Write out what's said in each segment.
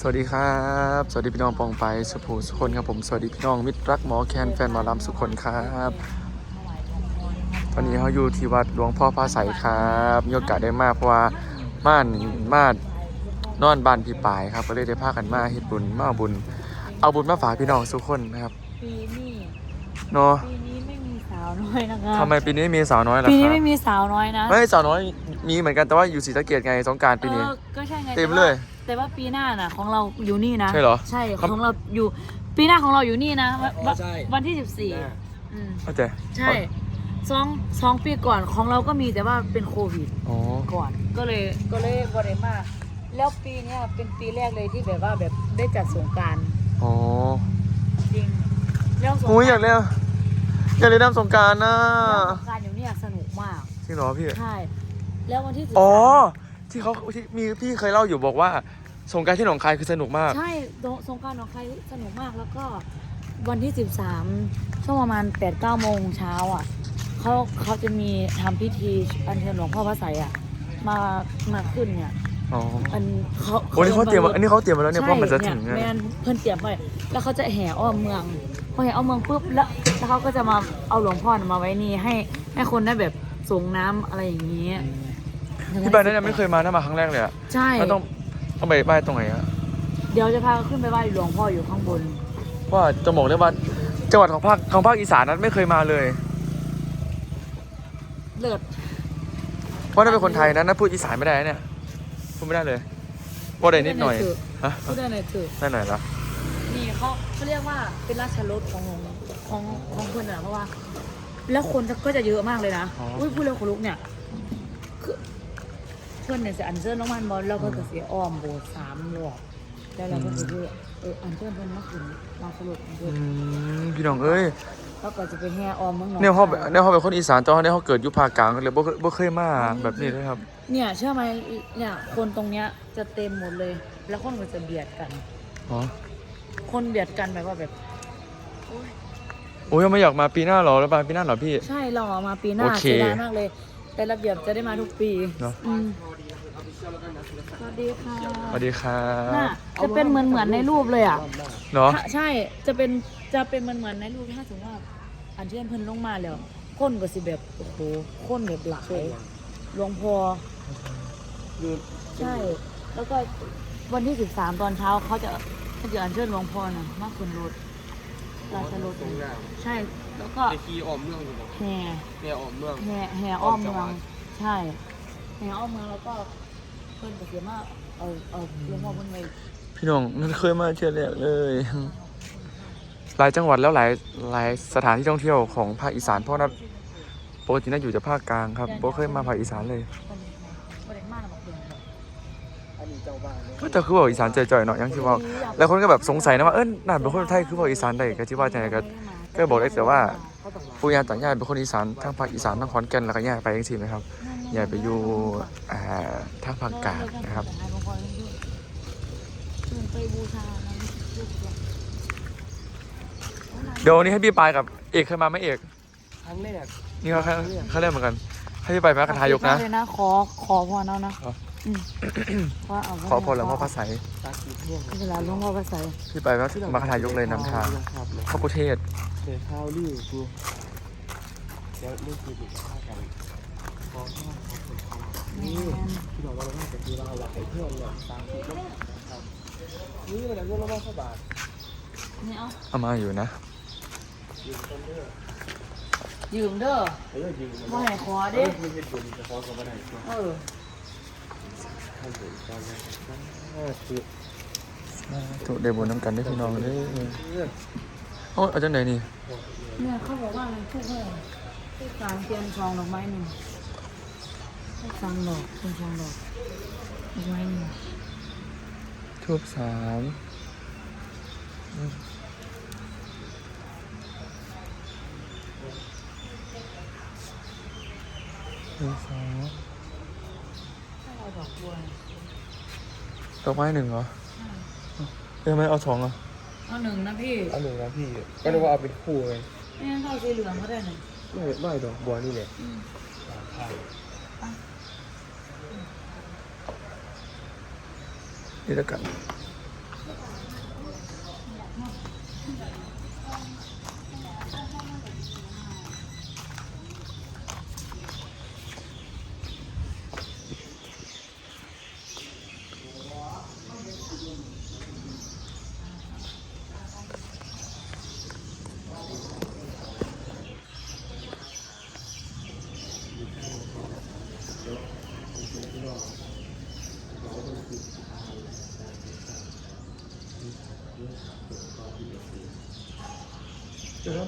สวัสดีครับ สวัสดีพี่น้องปองไปสุภูสุคนครับผมสวัสดีพี่น้องมิตรรักหมอแคนแฟนหมอลำสุคนครับตอนนี้เขาอยู่ที่วัดหลวงพ่อพระใสครับมีโอกาสได้มาเพราะว่าม่านม่านนอนบ้านพี่ปายครับ ก็เลยได้พากันมาเฮ็ดบุญมาเอาบุญ เอาบุญมาฝากพี่น้องสุกคนนะครับปีนี้เนาะปีนี้ไม่มีสาวน้อยนะคะทำไมปีนี้มีสาวน้อยล่ะปีคนี้รับไม่มีสาวน้อยนะไม่สาวน้อยมีเหมือนกันแต่ว่าอยู่ศรีสะเกดไงสงกรารปีนี้เออก็ใช่ไงเต็มแต่ว่าเลย แต่ว่าปีหน้าน่ะของเราอยู่นี่นะ ใช่เหรอ ใช่ครับ ของเราอยู่ปีหน้าของเราอยู่นี่นะวันอ๋อใช่ วันที่สิบสี่อืมเข้าใจใช่สองสองปีก่อนของเราก็มีแต่ว่าเป็นโควิด อ๋อ ก่อนก็เลยก็เลยบริมาแล้วปีเนี้ยเป็นปีแรกเลยที่แบบว่าแบบได้จัดสงกรารอ๋อจริงแล้วสงกอุ้ยอายรารกเล่นอยากเล่นน้ำสงกรารนะแล้วสงกรารอยู่เนี่ยสนุกมากจริงเหรอพี่ ใช่แล้ววันที่สิบอ๋อสามที่เขาที่มีพี่เคยเล่าอยู่บอกว่า สงกรารที่หนองคายคือสนุกมาก ใช่สงสงกรารของใครสนุกมากแล้วก็วันที่ 13 ช่วงประมาณ8 9โมงเช้าอะเขาเขาจะมีทำพิธีอัญเชิญหลวงพ่อพระไสยอะมามาขึ้นเนี่ยอ๋ออันเขาโอ้นี่เขาเตรียมมาอันนี้เขาเตรียมมาแล้วเนี่ยเพราะมันจะถึงใช่ไงแม่นเพิ่นเตรียมไว้แล้วเขาจะแห่อ้อมเมืองพอแห่อ้อมเมืองปุ๊บแล้วแล้วเขาก็จะมาเอาหลวงพ่อมาไว้นี่ให้ให้คนได้แบบส่งน้ำอะไรอย่างนี้พี่ใบนั้นยังไม่เคยมาถ้ามาครั้งแรกเลยอะใช่ แล้วต้อง ต้องไปไหว้ตรงไหนอะเดี๋ยวจะพาขึ้นไปไหว้หลวงพ่ออยู่ข้างบน ว่าจะบอกได้ว่าจังหวัดของภาคของภาคอีสานนั้นไม่เคยมาเลย เลิศเพราะนั่นเป็นคนไทยนะนั่นพูดอีสานไม่ได้นะเนี่ยพูดไม่ได้เลยพูดได้นิดหน่อยฮะพูดได้หน่อยเถอะได้หน่อยละนี่เขาเขาเรียกว่าเป็นราชรถของของของเพื่อนอะเพราะว่า แล้วคนก็จะเยอะมากเลยนะอุ้ยพูดแล้วขนลุกเนี่ยคือเพื่อนเนี่ยจะอันเชิญน้องมันบอลแล้วเพื่อนก็เสียอ้อมโบสถ์สามรอบแล้วเราก็จะเยอะเอออันเชิญเพื่อนมาขึ้นราชรถของเพื่อือนมพี่น้องเอ้ยแล้วก็จะไปแห่อ้อมเมืองหนองเนี่ยเขาคายเนี่ยเขาเป็นคนอีสานแต่ว่าเนี่ยเขาเกิดอยุภาคกลางเลยบ่เคยบ่เคยมาแบบนี้เลยครับ เนี่ยเชื่อไหมเนี่ยคนตรงเนี้ยจะเต็มหมดเลย แล้วคนก็จะเบียดกันอ๋อคนเบียดกันแบบว่าแบบโอ้ยยังไม่อยากมาปีหน้าเหรอแล้วมาปีหน้าเหรอพี่ ใช่เราเอามาปีหน้าโอเคเสียดายมากเลย แต่ระเบียบจะได้มาทุกปีเนอะอืมสวัสดีค่ะสวัสดีครัน่ะบจะเป็นเหมือนเหมือนในรูปเลยอะเนาะถ้าใช่จะเป็นจะเป็นเหมือนเหมือนในรูปถ้าสมมติว่า อันเชิญเพิ่นลงมาแล้วคนก็สิแบบโอ้โหคนแบบหลายหลวงพ่อใช่ แล้วก็วันที่สิบสามตอนเช้าเขาจะเขาจะอัญเชิญหลวงพ่อน่ะมาขึ้นรถราชรถใช่ แล้วก็ไอคีออมเมืองอยู่บอกแห่เนี่ยออมเมือง แห่แห่อ้อมเมืองใช่แห่อ้อมเมืองแล้วก็เพิ่นก็เสียมาเอาเอาหลวงพ่อเพิ่นไปพี่น้องนั่นเคยมาเที่ยวแรกเลย หลายจังหวัดแล้วหลายหลายสถานที่ท่องเที่ยวของภาคอีสานเพราะนับปกติน่าอยู่แต่ภาคกลางครับบ่เคยมาภาคอีสานเลยเพิ่นบ่ได้มาแล้วบอกเพิ่นครับอันนี้เจ้าบ้านเนี่ยก็จะคือบอกอีสานจ่อยๆเนาะอยังที่ว่าแล้วคนก็แบบสงสัยนะว่าเอ้ยน่าเป็นคนไทยคือบอกอีสานได้ก็ที่ว่าจังไดก็ ก็บอกได้แต่ว่าปู่ย่าตายายเป็นคนอีสานทั้งภาคอีสานทั้งขอนแก่นแล้วก็ย้ายไปจังซี่นะครับย้ายไปอยู่อ่าทางภาคกลางนะครับไปบูชานะเดี๋ยววันนี้ให้พี่ปายกับเอกเคยมาไหมเอกครั้งแรกนี่เขาเขาเล่นเหมือนกัน ให้พี่ปายมากับทายกนะเลยนะขอขอพรเอานะขออื มขอเอาขอพรหลวงพ่อพระไสยตาสีเที่ยงเวลาหลวงพ่อพระไสยพี่ปายว่ามากับทายกเลยนำทางครับเลยพระพุทธเทศเสียข้าวรีบกูเดี๋ยวเรื่องคือดูข้าวกันขอข้าวขอคนข้าวนี่ที่บอกว่าเราจะคือเราหลักไปเที่ยวเนี่ยตามที่ต้องครับนี่มันเรื่องละร้อยบาทนี่เอาเอามาอยู่นะยืมเด้อเออยืมบ่ให้ขอเด็เด้กมีเหตุผลจะขอกับอะไรก็เออ ถูกได้บุญน้ำกันได้พี่น้องเด้อเรื่องโอ้เอาจังไหนนี่เนี่ยเขาบอกว่าอะไรพูดว่าพูดการเตียมซองดอกไม้หนึ่งให้ซองดอกเป็นซองดอกดอกไม้หนึ่งทูบสามทูบสามให้เอาดอก บัดอกไม้หนึ่งเหรอเออไม่เอาสองเหรอเอาหนึ่งนะพี่เอาหนึ่งนะพี่ก็นึกว่าเอาเป็นคู่เลไม่งั้นเอาสีเหลืองก็ได้นะไม่ไม่ดอกบัวนี่แหละนี่แล้วกัน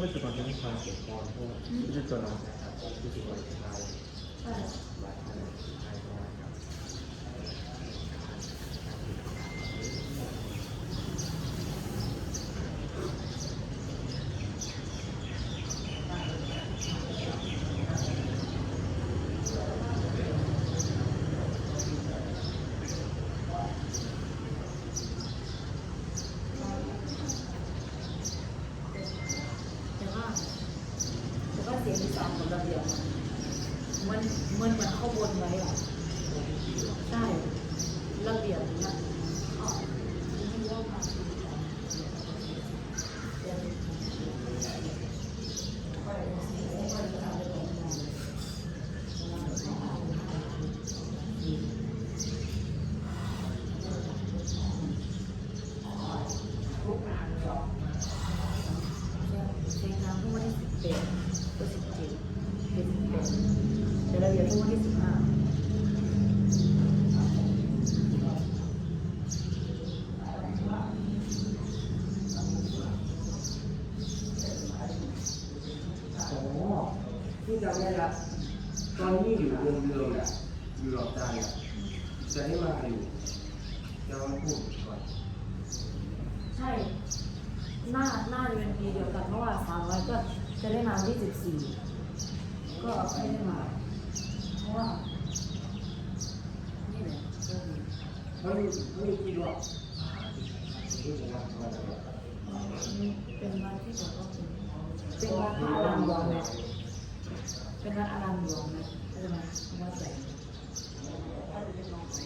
ไม่จะต้องไปจุดก่อนจะไม่ฟังเสียงก่อนเพราะว่าไม่ใช่ตัวน้องแต่ว่าแต่ว่าเสียงที่สามของระเบียบอะมันมันเหมือนเข้าบนไว้อะใช่ระเบียบนะเสียงน้ำทุกวันที่สิบเอ็ดก็สิบเจ็ดเป็นสิบแปดแต่ระเบียบทุกวันที่สิบห้า อ๋อที่ จำได้ละตอนนี้อยู่วงเดิมอะอยู่หลอกใจอะจะได้มาอยู่จะมาพูดก่อน ใช่ หน้าหน้าจะเป็นปีเดียวกันเพราะว่าสามร้อยก็จะได้มาวันที่สิบสี่ก็ไม่ได้มา เพราะว่านี่แหละโชคดีมันมีมันมีกี่รอบรู้สึกว่ามันจะแบบเป็นวันที่แบบว่าเป็นเป็นวันพระอารามหลวงไหม เป็นวัดอารามหลวงนะใช่ไหมวัดใหญ่าจะเป็นน้องไหม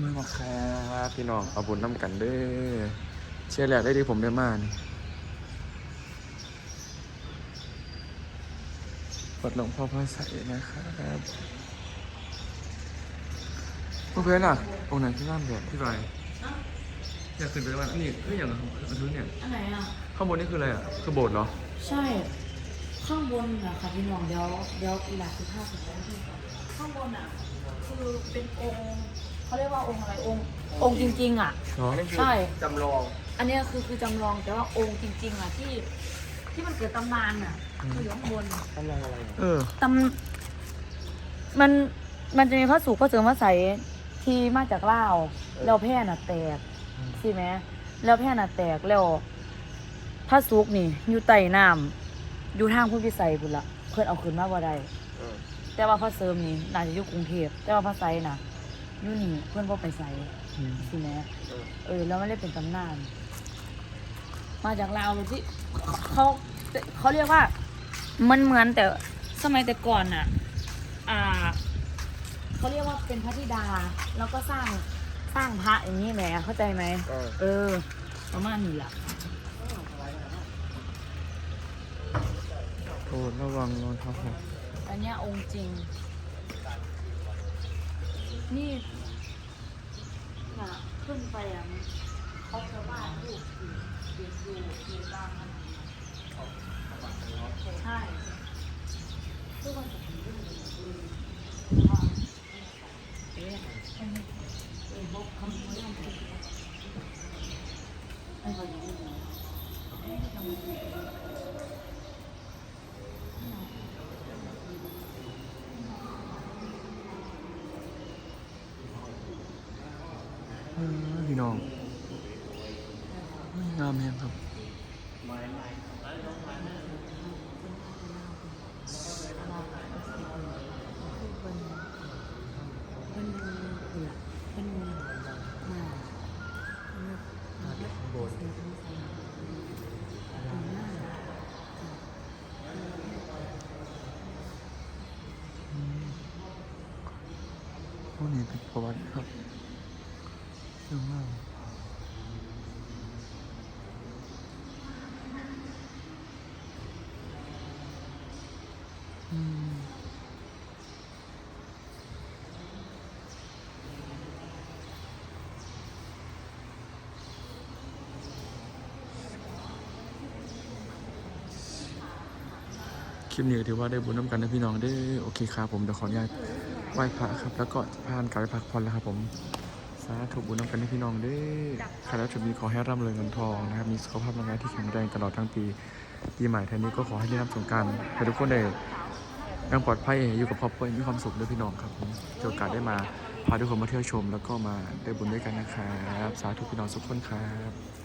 มาบอกครับพี่น้องเอาบุญน้ำกันเด้อเชียร์แหลกได้ที่ผมได้มานี่กดหลวงพ่อพระใสนะครับเพื่อนๆอะองค์ไหนที่ร่างแบบที่ไรอยากขึ้นไปวันอันนี้คืออย่างอันนี้เนี่ยอันไหนอะ ข้างบนนี่คืออะไรอะ คือโบสถ์เหรอ ใช่ ข้างบนอะค่ะพี่น้องเดี๋ยวเดี๋ยวอีหลาสิบห้าสิบแปดที่ก่อนข้างบนอะคือเป็นองค์ เขาเรียกว่าองค์อะไรองค์องค์จริง ๆอะเนาะใช่ จำลอง อันเนี้ยคือคือจำลองแต่ว่าองค์จริง ๆอะที่ ที่มันเกิดตำนานอะคืออยู่ข้างบนจำลองอะไรเออ ตำมันมันจะมีพระสุขพระเสริมพระใสที่มาจากลาวแล้วแพร่น่ะแตกใช่ไหมแล้วแพร่น่ะแตกแล้วพระสุกนี่ อยู่ใต้น้ำอยู่ทางพุทธพิสัยพุ่นละเพิ่นเอาขึ้นมาบ่ได้ เออแต่ว่าพระเสริมนี่น่าจะอยู่กรุงเทพแต่ว่าพระไซน่ะ อยู่นี่เพื่อนพ่ไปใส่ใช่ไหมเออเออแล้วมันเลยเป็นตำนาน มาจากลาวเลยที่เขาเขาเรียกว่ามันเหมือนแต่สมัยแต่ก่อนน่ะ อ่าเขาเรียกว่าเป็นพระธิดา แล้วก็สร้างสร้างพระอย่างนี้แหมเข้าใจไหมเออเออประมาณนี้แหละโอ้ระวังรองเท้าหกอันเนี้ยองค์จริง นี่น่ะขึ้นไปอะเขาจะวาดรูปอยู่เรียนดูเรียนตามมันใช่ทุกคนจะเห็นรูปอยู่ว่าเอ๊ะอันนี้เอ๊ะบอกคำนี้มันเป็นไอ้คนนี้เอ๊ะทำไม ออพี่ น้องงามแฮงครับ มันเผือกมันมา มาเด็กข้างบน พวกนี้เป็นประวัติครับเยอะมากอืม คลิปนี้ถือว่าได้บุญน้ำกันนะพี่น้องได้โอเคครับผมเดี๋ยวขออนุญาตไหว้พระครับ แล้วก็ผ่านการไปพักผ่อนแล้วครับผมสาธุบุญน้ำกันให้พี่น้องเด้อใครแล้วจะมีขอให้ร่ำรวยเงินทองนะครับมีสุขภาพร่างกายที่แข็งแรงตลอดทั้งปีปีใหม่ไทยนี้ก็ขอให้ได้รับสงการให้ทุกคนได้ยังปลอดภัยอยู่กับครอบครัวมีความสุขด้วยพี่น้องครับผมโอกาสได้มาพาทุกคนมาเที่ยวชม แล้วก็มาได้บุญด้วยกันนะครับสาธุพี่น้องทุกคนครับ